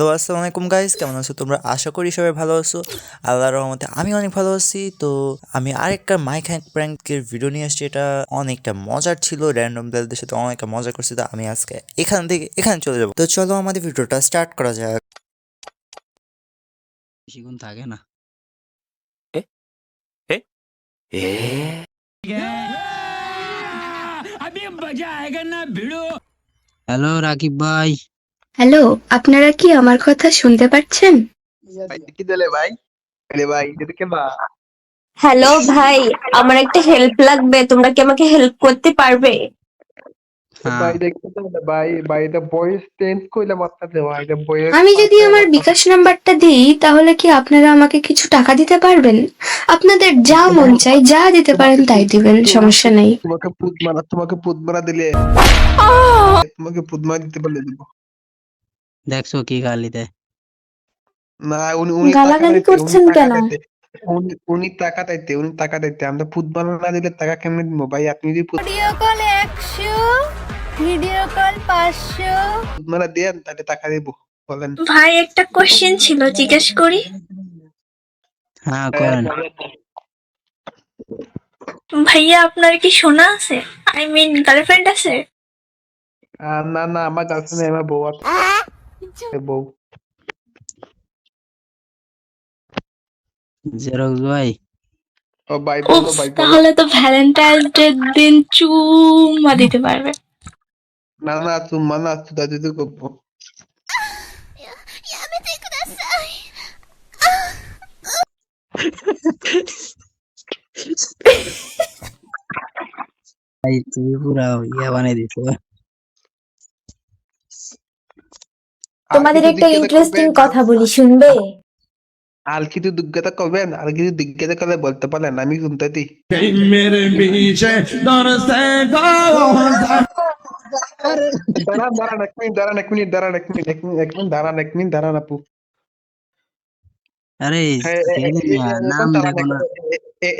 তো আসসালামু আলাইকুম গাইস কেমন আছো তোমরা? আশা করি সবাই ভালো আছো। আল্লাহর রহমতে আমি অনেক ভালো আছি। তো আমি আরেকটা মাইক হ্যাক প্র্যাঙ্কের ভিডিও নিয়ে আসছি। এটা অনেকটা মজার ছিল র্যান্ডম প্লেয়ারদের সাথে অনেকটা মজা করছি। তো আমি আজকে এখান থেকে এখানে চলে যাব। তো চলো আমাদের ভিডিওটা স্টার্ট করা যাক। বেশিক্ষণ থাকে না। হ্যালো রাকিব ভাই। হ্যালো আপনারা কি আমার কথা শুনতে পাচ্ছেন? ভাই আরে ভাই এদিকে বা? হ্যালো ভাই আমার একটা হেল্প লাগবে তোমরা কি আমাকে হেল্প করতে পারবে? হ্যাঁ। আমি যদি আমার বিকাশ নাম্বারটা দিই তাহলে কি আপনারা আমাকে কিছু টাকা দিতে পারবেন? আপনাদের যা মন চাই যা দিতে পারেন তাই দিবেন সমস্যা নেই। তোমাকে পুত মারা তোমাকে পুত মারা দিলে। তোমাকে পুত মারা দিতে পারলে দিব। দেখছ কি গালিতে? না উনি উনি গালাগালি করছেন কেন? উনি উনি টাকা দিতে উনি টাকা দিতে আমরা মারা না দিলে টাকা কেমনে দিব ভাই? আপনি যদি ভিডিও কল একশো ভিডিও কল পাঁচশো। মারা দেন তাহলে টাকা দিব বলেন। ভাই একটা কোশ্চেন ছিল জিজ্ঞেস করি? হ্যাঁ করেন। ভাইয়া আপনার কি সোনা আছে? আই মিন গার্লফ্রেন্ড আছে? না না আমার গার্লফ্রেন্ড আমার বউ আছে। বউ। জেরক্স ভাই। ও ভাই বলো ভাই। তাহলে তো ভ্যালেন্টাইন্স ডে দিন চুমা দিতে পারবে। না না তুমি না তুই দিদি করব। ভাই তুমি পুরা ইয়া বানাই দিছো। তোমাদের একটা ইন্টারেস্টিং কথা বলি শুনবে? আর কিছু দুঃখতা কবেন আর কিছু দুগ্গতা করলে বলতে পারেন আমি শুনতেছি দাঁড়ান দাঁড়ান এক মিনিট দাঁড়ান আপু।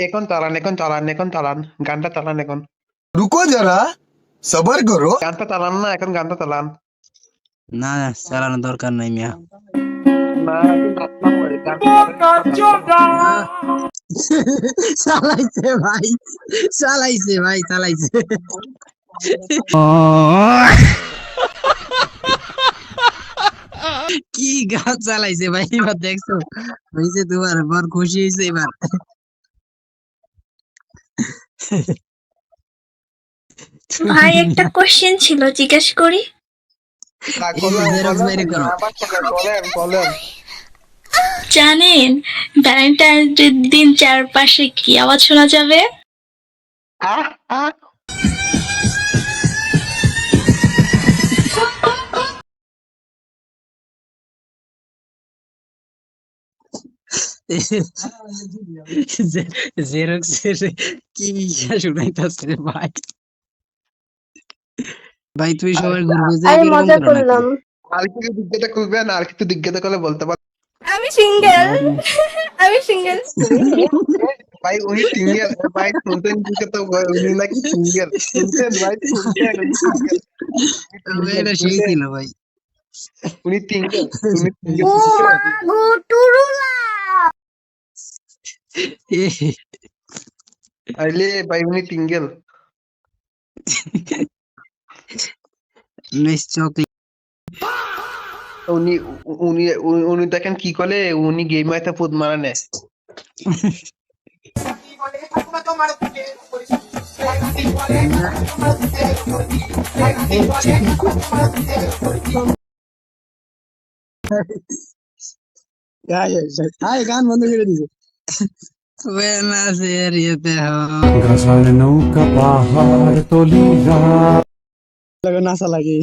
এখন চালান এখন চালান এখন চালান গানটা চালান এখন। গানটা চালান না এখন গানটা চালান। না চালানোর দরকার নাই মিয়া চালান। চালাইছে ভাই চালাইছে ভাই চালাইছে কি গান চালাইছে ভাই এবার দেখছ হয়েছে তোমার বর খুশি হয়েছে এবার ভাই একটা কোশ্চেন ছিল, জিজ্ঞেস করি জানেন ভ্যালেন্টাইন্স ডে দিন চারপাশে কি আওয়াজ শোনা যাবে? আহ আহ জেরক্স কি শুনাইতাছে ভাই? ভাই তুই সবার ঘুরবে যে আরে এরকম মজা করলাম। আর কিছু যোগ্যতা করবেন আর কিছু যোগ্যতা করলে বলতে পারেন আমি সিঙ্গেল। আমি সিঙ্গেল। ভাই উনি সিঙ্গেল। ভাই শুনতেন দিকে তো? উনি নাকি সিঙ্গেল। শুনতেন ভাই শুনতেন এটা সেই ছিল ভাই। উনি সিঙ্গেল উনি সিঙ্গেল। ও আইলে ভাই উনি সিঙ্গেল। নিশ্চয় উনি উনি উনি- দেখেন কি করে উনি গেম আইতে ফুট মারা নেয়। গান বন্ধ করে দিছে। সে রিয়েতে হো লাগে নাসা লাগে।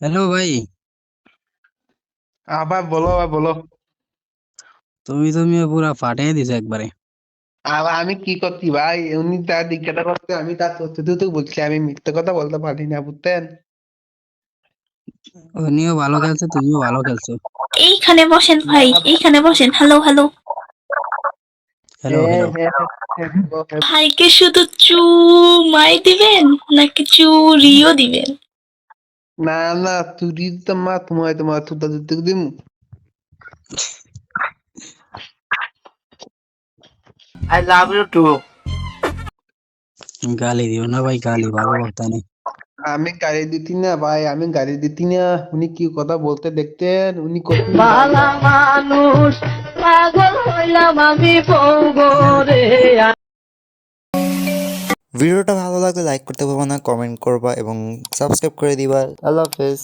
হ্যালো ভাই। আবার বলো আবার বলো। তুমি তো মিয়া পুরা ফাটিয়ে দিছো একবারে। আর আমি কি করছি ভাই? উনি তার জিজ্ঞাসা করতে আমি তার সত্যি তো বলছি আমি মিথ্যে কথা বলতে পারি না বুঝতেন উনিও ভালো খেলছে তুমিও ভালো খেলছো। এইখানে বসেন ভাই এইখানে বসেন। হ্যালো হ্যালো হ্যালো হ্যাঁ হ্যাঁ হ্যাঁ হ্যাঁ, হ্যাঁ। ভাইকে শুধু চুমাই দিবেন নাকি চুরিও দিবেন? না না তুই তো মা তোমায় তোমার তুতা তুতে দিম। আই লাভ ইউ টু গালি দিও না ভাই গালি ভালো কথা নেই। আমি গাড়ি দিতি না ভাই আমি গাড়ি দিতি না। উনি কি কথা বলতে দেখতেন? উনি কত ভিডিওটা ভালো লাগলে লাইক করতে পারব না কমেন্ট করবা এবং সাবস্ক্রাইব করে দিবা। আল্লাহ হাফেজ।